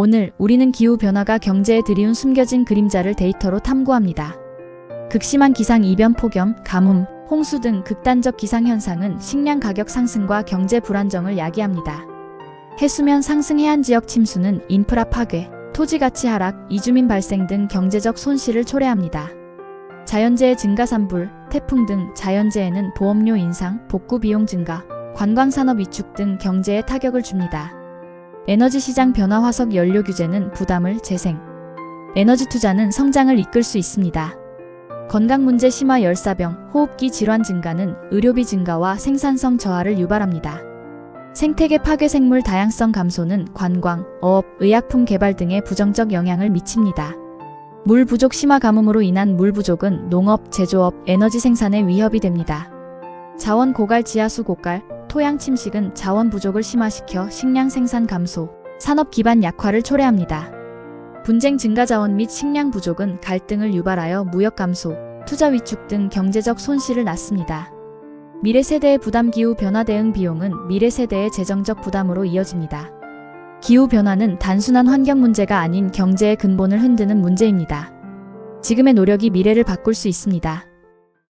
오늘 우리는 기후 변화가 경제에 들이운 숨겨진 그림자를 데이터로 탐구합니다. 극심한 기상 이변 폭염, 가뭄, 홍수 등 극단적 기상 현상은 식량 가격 상승과 경제 불안정을 야기합니다. 해수면 상승 해안 지역 침수는 인프라 파괴, 토지 가치 하락, 이주민 발생 등 경제적 손실을 초래합니다. 자연재해 증가 산불, 태풍 등 자연재해는 보험료 인상, 복구 비용 증가, 관광산업 위축 등 경제에 타격을 줍니다. 에너지 시장 변화 화석 연료 규제는 부담을 재생. 에너지 투자는 성장을 이끌 수 있습니다. 건강 문제 심화 열사병, 호흡기 질환 증가는 의료비 증가와 생산성 저하를 유발합니다. 생태계 파괴 생물 다양성 감소는 관광, 어업, 의약품 개발 등에 부정적 영향을 미칩니다. 물 부족 심화 가뭄으로 인한 물 부족은 농업, 제조업, 에너지 생산에 위협이 됩니다. 자원 고갈 지하수 고갈, 토양 침식은 자원 부족을 심화시켜 식량 생산 감소, 산업 기반 약화를 초래합니다. 분쟁 증가 자원 및 식량 부족은 갈등을 유발하여 무역 감소, 투자 위축 등 경제적 손실을 낳습니다. 미래 세대의 부담 기후 변화 대응 비용은 미래 세대의 재정적 부담으로 이어집니다. 기후 변화는 단순한 환경 문제가 아닌 경제의 근본을 흔드는 문제입니다. 지금의 노력이 미래를 바꿀 수 있습니다.